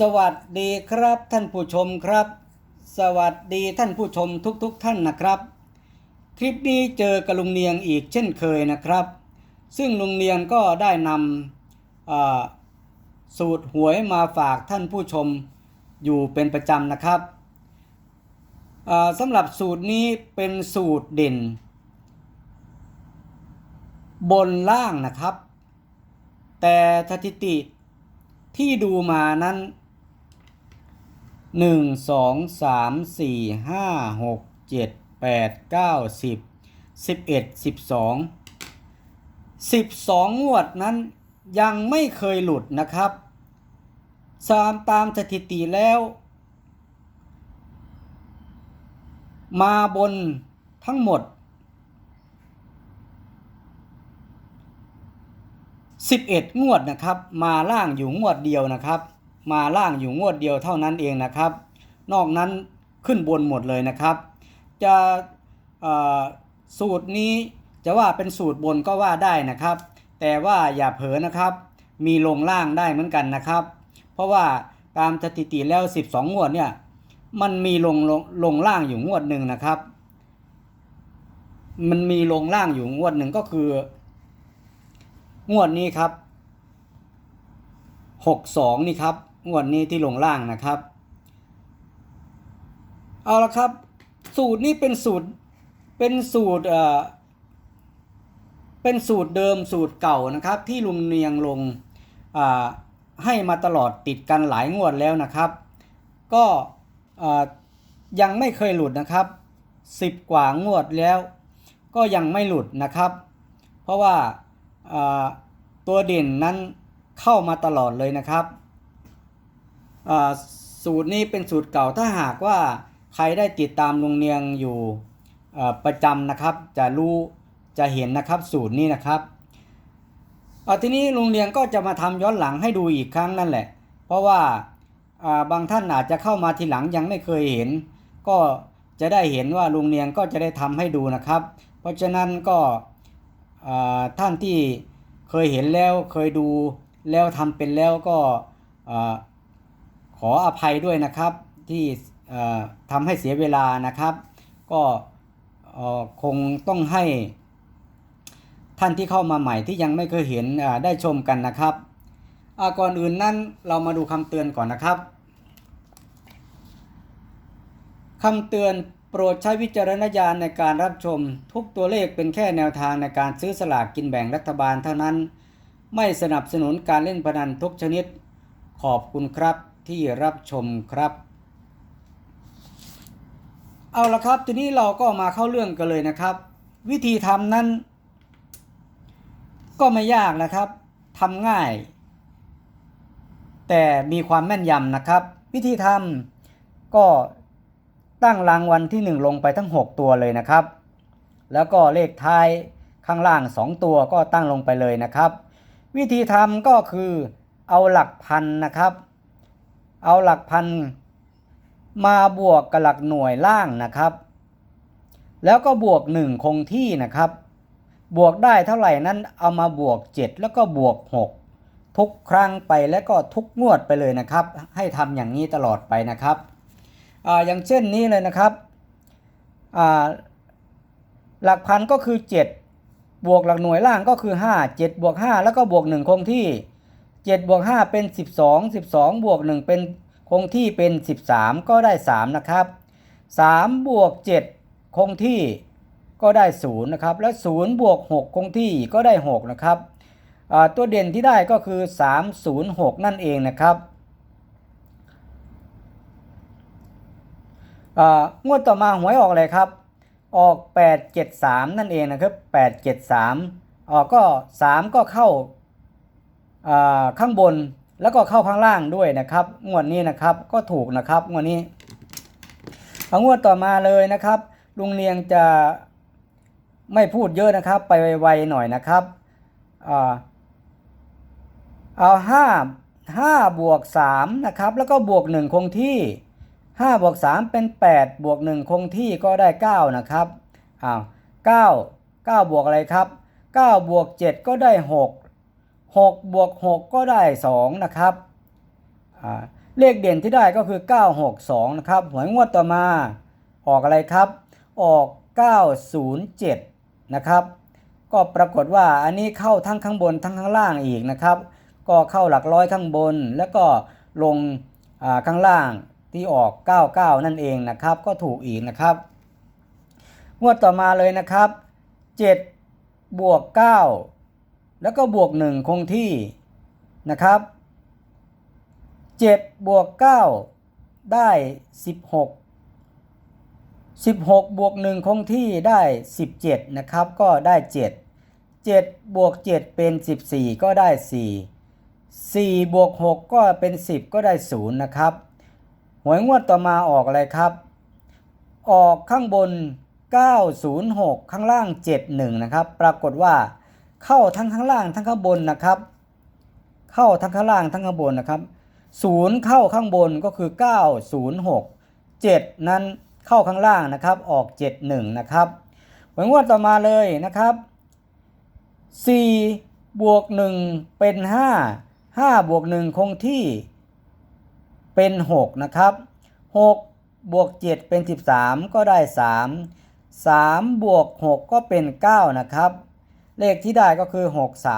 สวัสดีครับท่านผู้ชมครับ สวัสดีท่านผู้ชมทุกๆทท่านนะครับ คลิปนี้เจอกับลุงเนียงอีกเช่นเคยนะครับ ซึ่งลุงเนียงก็ได้นำสูตรหวยมาฝากท่านผู้ชมอยู่เป็นประจำนะครับสำหรับสูตรนี้เป็นสูตรเด่น บนล่างนะครับ แต่สถิติที่ดูมานั้น หนึ่งสองสามสี่ห้าหกเจ็ดแปดเก้าสิบสิบเอ็ดสิบสองสิบสองงวดนั้นยังไม่เคยหลุดนะครับตามตามสถิติแล้ว มาบนทั้งหมด11งวดนะครับ มาล่างอยู่งวดเดียวนะครับ มาล่างอยู่งวดเดียวเท่านั้นเองนะครับ นอกนั้นขึ้นบนหมดเลยนะครับ จะสูตรนี้จะว่าเป็นสูตรบนก็ว่าได้นะครับ แต่ว่าอย่าเผลอนะครับ มีลงล่างได้เหมือนกันนะครับ เพราะว่าตามสถิติแล้ว 12 งวดเนี่ยมันมีลงลงลงล่างอยู่งวดหนึ่งนะครับ มันมีลงล่างอยู่งวดหนึ่งก็คือ งวดนี้ครับ 62 นี่ครับ งวดนี้ที่ลงล่างนะครับ เอาละครับ สูตรนี้เป็นสูตรเป็นสูตรเอ่อเป็นสูตรเดิมสูตรเก่านะครับ ที่ลุงเนียงลงอ่าให้มาตลอดติดกันหลายงวดแล้วนะครับ ก็ยังไม่เคยหลุดนะครับ 10 กว่างวดแล้ว ก็ยังไม่หลุดนะครับ เพราะว่าตัวเด่นนั้นเข้ามาตลอดเลยนะครับ สูตรนี้เป็นสูตรเก่าถ้าหากว่าใครได้ติดตามลุงเนียงอยู่ประจำนะครับ จะรู้จะเห็นนะครับสูตรนี้นะครับเอาทีนี้ลุงเนียงก็จะมาทำย้อนหลังให้ดูอีกครั้งนั่นแหละ เพราะว่าบางท่านอาจจะเข้ามาทีหลังยังไม่เคยเห็น ก็จะได้เห็นว่าลุงเนียงก็จะได้ทำให้ดูนะครับ เพราะฉะนั้นก็ท่านที่เคยเห็นแล้วเคยดูแล้วทำเป็นแล้วก็ ขออภัยด้วยนะครับที่ทำให้เสียเวลานะครับ ก็คงต้องให้ท่านที่เข้ามาใหม่ที่ยังไม่เคยเห็นได้ชมกันนะครับก่อนอื่นนั้นเรามาดูคำเตือนก่อนนะครับคำเตือนโปรดใช้วิจารณญาณในการรับชม ทุกตัวเลขเป็นแค่แนวทางในการซื้อสลากกินแบ่งรัฐบาลเท่านั้น ไม่สนับสนุนการเล่นพนันทุกชนิด ขอบคุณครับ ที่รับชมครับ เอาละครับ ทีนี้เราก็มาเข้าเรื่องกันเลยนะครับ วิธีทำนั้น ก็ไม่ยากนะครับทำง่าย แต่มีความแม่นยำนะครับ วิธีทำก็ตั้งรางวัลที่ 1 ลงไปทั้ง 6 ตัวเลยนะครับ แล้วก็เลขท้ายข้างล่าง 2 ตัวก็ตั้งลงไปเลยนะครับ วิธีทำก็คือเอาหลักพันนะครับ เอาหลักพันมาบวกกับหลักหน่วยล่างนะครับ แล้วก็บวก 1 คงที่นะครับ บวกได้เท่าไหร่นั้นเอามาบวก 7 แล้วก็บวก 6 ทุกครั้งไปแล้วก็ทุกงวดไปเลยนะครับ ให้ทำอย่างนี้ตลอดไปนะครับออย่างเช่นนี้เลยนะครับ หลักพันก็คือ 7 บวกหลักหน่วยล่างก็คือ 5 7 บวก 5 แล้วก็บวก 1 คงที่ 7บวก5เป็น 12 12 บวก 1 เป็นคงที่เป็น 13 ก็ได้ 3 นะครับ 3 บวก 7 คงที่ก็ได้ 0 นะครับ แล้ว0บวก 6 คงที่ก็ได้ 6 นะครับ ตัวเด่นที่ได้ก็คือ 306 นั่นเองนะครับงวดต่อมาหวยออกอะไรครับ ออก 873 นั่นเองนะครับ 873ออกก็ 3 ก็เข้า ข้างบนแล้วก็เข้าข้างล่างด้วยนะครับงวดนี้นะครับก็ถูกนะครับงวดนี้เอางวดต่อมาเลยนะครับ ลุงเนียงจะไม่พูดเยอะนะครับ ไปไวๆหน่อยนะครับอเอาห้าห้าบวกสามนะครับ แล้วก็บวกหนึ่งคงที่ห้าบวกสามเป็นแปดบวกหนึ่งคงที่ก็ได้เก้านะครับอ้าวเก้าเก้าบวกอะไรครับเก้าบวกเจ็ดก็ได้หก หกบวกหกก็ได้สองนะครับเลขเด่นที่ได้ก็คือ 962 นะครับหวยงวดต่อมาออกอะไรครับ ออก 907 นะครับ ก็ปรากฏว่าอันนี้เข้าทั้งข้างบนทั้งข้างล่างอีกนะครับ ก็เข้าหลักร้อยข้างบน แล้วก็ลงข้างล่างที่ออก 99 นั่นเองนะครับ ก็ถูกอีกนะครับ งวดต่อมาเลยนะครับ 7 บวก 9 แล้วก็บวก 1 คงที่นะครับ 7 บวก 9 ได้ 16 16 บวก 1 คงที่ได้ 17 นะครับ ก็ได้ 7 7 บวก 7 เป็น 14 ก็ได้ 4 4 บวก 6 ก็เป็น 10 ก็ได้ 0 นะครับ หวยงวดต่อมาออกอะไรครับ ออกข้างบน 906 ข้างล่าง 71 นะครับ ปรากฏว่า เข้าทั้งข้างล่างทั้งข้างบนนะครับ เข้าทั้งข้างล่างทั้งข้างบนนะครับ0เข้าข้างบนก็คือ 906 7 นั้นเข้าข้างล่างนะครับออก 71 นะครับหวยงวดต่อมาเลยนะครับ4บวก1เป็น 5 5บวก1คงที่เป็น 6 นะครับ6บวก7เป็น 13 ก็ได้ 3 3บวก6ก็เป็น 9 นะครับ เลขที่ได้ก็คือ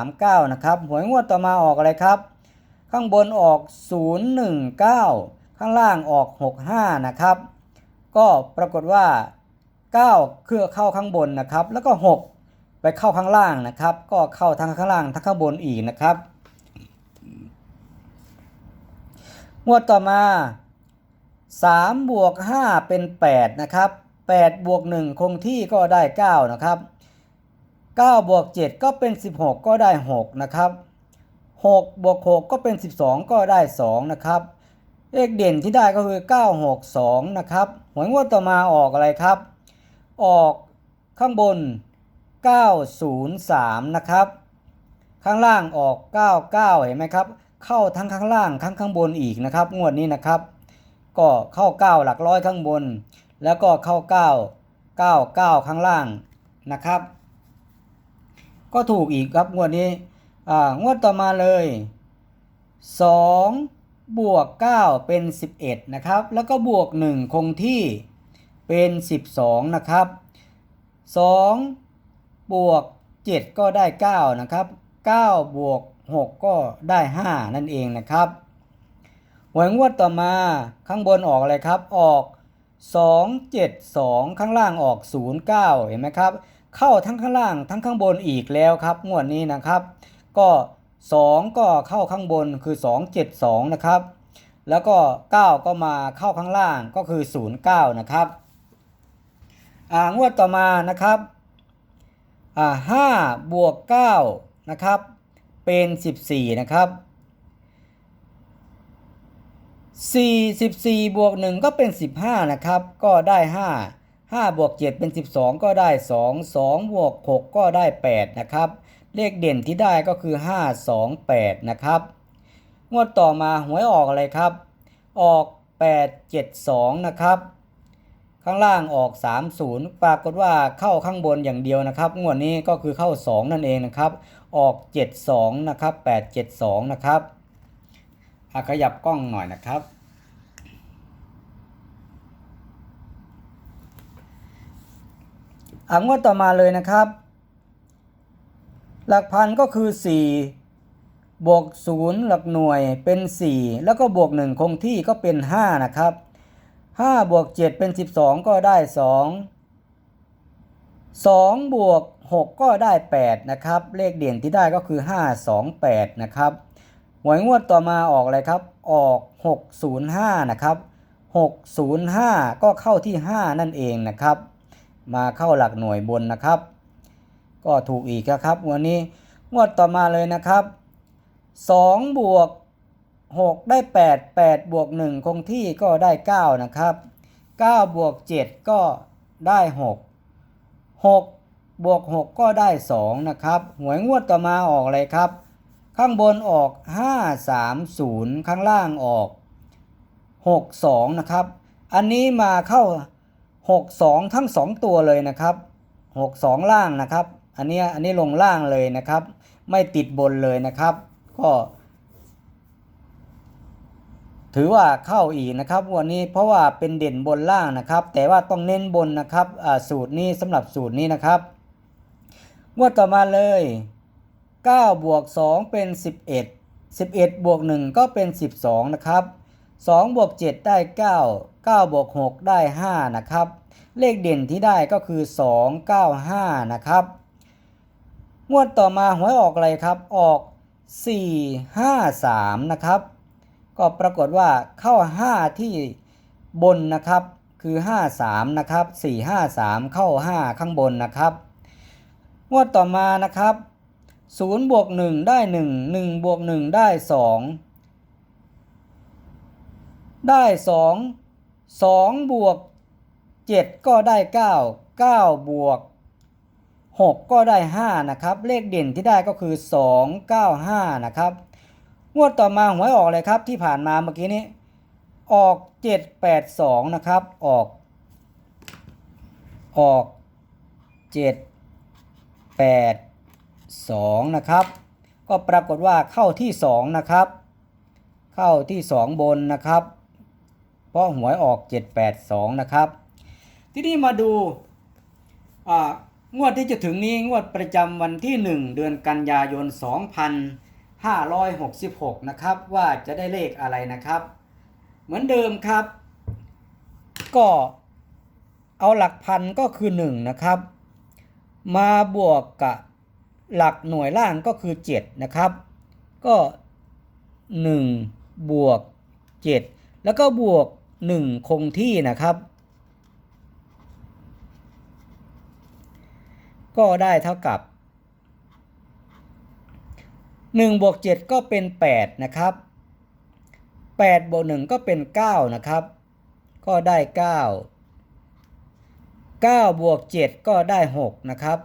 639 นะครับหวยงวดต่อมาออกอะไรครับ ข้างบนออก 019 ข้างล่างออก 65 นะครับ ก็ปรากฏว่า 9 คือเข้าข้างบนนะครับ แล้วก็ 6 ไปเข้าข้างล่างนะครับ ก็เข้าทั้งข้างล่างทั้งข้างบนอีกนะครับ งวดต่อมา3บวก5เป็น 8 นะครับ8บวก1คงที่ก็ได้ 9 นะครับ 9บวก7ก็เป็น 16 ก็ได้ 6 นะครับ6บวก6ก็เป็น 12 ก็ได้ 2 นะครับ เลขเด่นที่ได้ก็คือ 962 นะครับหวยงวดต่อมาออกอะไรครับ ออกข้างบน 903 นะครับ ข้างล่างออก 99 เห็นไหมครับ เข้าทั้งข้างล่างทั้งข้างบนอีกนะครับ งวดนี้นะครับ ก็เข้า 9 หลักร้อยข้างบน แล้วก็เข้า 9 99 ข้างล่างนะครับ ก็ถูกอีกครับงวดนี้อ่างวดต่อมาเลย2บวก9เป็น 11 นะครับ แล้วก็บวก 1 คงที่เป็น 12 นะครับ2บวก 7 ก็ได้ 9 นะครับ9บวก 6 ก็ได้ 5 นั่นเองนะครับหวยงวดต่อมาข้างบนออกอะไรครับ ออก 2 7 2 ข้างล่างออก 0 9 เห็นไหมครับ เข้าทั้งข้างล่างทั้งข้างบนอีกแล้วครับงวดนี้นะครับ ก็ 2 ก็เข้าข้างบนคือ 2 7 2 นะครับ แล้วก็ 9 ก็มาเข้าข้างล่างก็คือ 0 9 นะครับอ่างวดต่อมานะครับอ่า5บวก9นะครับเป็น14นะครับ44บวก1ก็เป็น15นะครับก็ได้5 5บวก7เป็น 12 ก็ได้ 2 2บวก6ก็ได้ 8 นะครับ เลขเด่นที่ได้ก็คือ 5 2 8 นะครับ งวดต่อมาหวยออกอะไรครับ ออก 8 7 2 นะครับ ข้างล่างออก 30 ปรากฏว่าเข้าข้างบนอย่างเดียวนะครับ งวดนี้ก็คือเข้า 2 นั่นเองนะครับ ออก 72 นะครับ 8 72 นะครับขยับกล้องหน่อยนะครับ อะ งวดต่อมาเลยนะครับ หลักพันก็คือ 4 บวก 0 หลักหน่วยเป็น 4 แล้วก็บวก 1 คงที่ก็เป็น 5 นะครับ 5 บวก 7 เป็น 12 ก็ได้ 2 2 บวก 6 ก็ได้ 8 นะครับ เลขเด่นที่ได้ก็คือ 5 2 8 นะครับหวยงวดต่อมาออกอะไรครับ ออก 605 นะครับ 605 ก็เข้าที่ 5 นั่นเองนะครับ มาเข้าหลักหน่วยบนนะครับ ก็ถูกอีกครับวันนี้งวดต่อมาเลยนะครับ2บวก6ได้ 8 8 บวก 1 คงที่ก็ได้ 9 นะครับ 9 บวก 7 ก็ได้ 6 6 บวก 6 ก็ได้ 2 นะครับ หวยงวดต่อมาออกอะไรครับ ข้างบนออก 5 3 0 ข้างล่างออก 6 2 นะครับ อันนี้มาเข้า 6 2 ทั้ง 2 ตัวเลยนะครับ 6 2 ล่างนะครับ อันนี้อันนี้ลงล่างเลยนะครับ ไม่ติดบนเลยนะครับ ก็ ถือว่าเข้าอีกนะครับ วันนี้เพราะว่าเป็นเด่นบนล่างนะครับ แต่ว่าต้องเน้นบนนะครับสูตรนี้สำหรับสูตรนี้นะครับงวดต่อมาเลย9บวก2เป็น 11 11บวก1ก็เป็น 12 นะครับ2บวก7ได้ 9 9บวก6ได้ 5 นะครับ เลขเด่นที่ได้ก็คือ 2 9 5 นะครับ งวดต่อมาหวยออกอะไรครับ ออก 4 5 3 นะครับ ก็ปรากฏว่าเข้า 5 ที่บนนะครับ คือ 5 3 นะครับ 4 5 3 เข้า 5 ข้างบนนะครับ งวดต่อมานะครับ0บวก1ได้ 1 1บวก1ได้ 2 ได้ 2 2 บวก 7 ก็ได้ 9 9 บวก 6 ก็ได้ 5 นะครับ เลขเด่นที่ได้ก็คือ 2 9 5 นะครับ งวดต่อมาหวยออกเลยครับที่ผ่านมาเมื่อกี้นี้ ออก 7 8 2 นะครับ ออก ออก 7 8 2 นะครับ ก็ปรากฏว่าเข้าที่ 2 นะครับ เข้าที่ 2 บนนะครับ ราะหวยออก 7 8 2 นะครับ ที่นี่มาดูอ่างวดที่จะถึงนี้งวดประจำวันที่ 1 เดือนกันยายน 2566 นะครับ ว่าจะได้เลขอะไรนะครับ เหมือนเดิมครับ ก็เอาหลักพันก็คือ 1 นะครับ มาบวกกับหลักหน่วยล่างก็คือ 7 นะครับ ก็ 1 บวก 7 แล้วก็บวก 1 คงที่นะครับ ก็ได้เท่ากับ 1 บวก 7 ก็เป็น 8 นะครับ 8 บวก 1 ก็เป็น 9 นะครับ ก็ได้ 9 9 บวก 7 ก็ได้ 6 นะครับ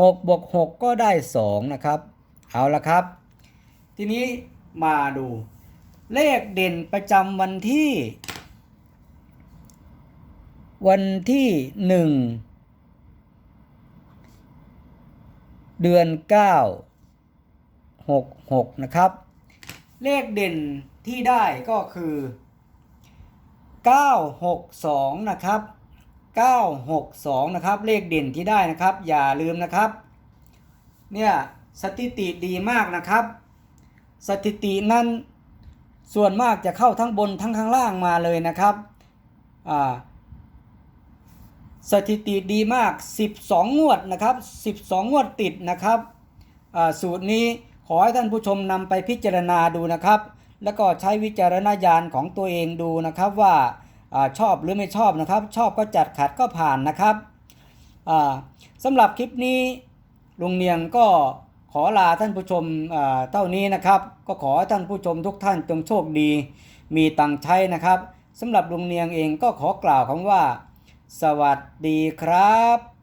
6 บวก 6 ก็ได้ 2 นะครับ เอาละครับ ทีนี้มาดู เลขเด่นประจำวันที่ วันที่1เดือน9 66นะครับ เลขเด่นที่ได้ก็คือ962นะครับ962นะครับ เลขเด่นที่ได้นะครับ อย่าลืมนะครับ เนี่ยสถิติดีมากนะครับ สถิตินั้น ส่วนมากจะเข้าทั้งบนทั้งข้างล่างมาเลยนะครับสถิติดีมาก 12 งวดนะครับ 12 งวดติดนะครับสูตรนี้ขอให้ท่านผู้ชมนำไปพิจารณาดูนะครับ แล้วก็ใช้วิจารณญาณของตัวเองดูนะครับว่าอชอบหรือไม่ชอบนะครับ ชอบก็จัดขัดก็ผ่านนะครับสำหรับคลิปนี้ลุงเนียงก็ ขอลาท่านผู้ชมอ่าเท่านี้นะครับ ก็ขอให้ท่านผู้ชมทุกท่านจงโชคดี มีตังใช้นะครับสำหรับลุงเนียงเองก็ขอกล่าวคำว่า สวัสดีครับ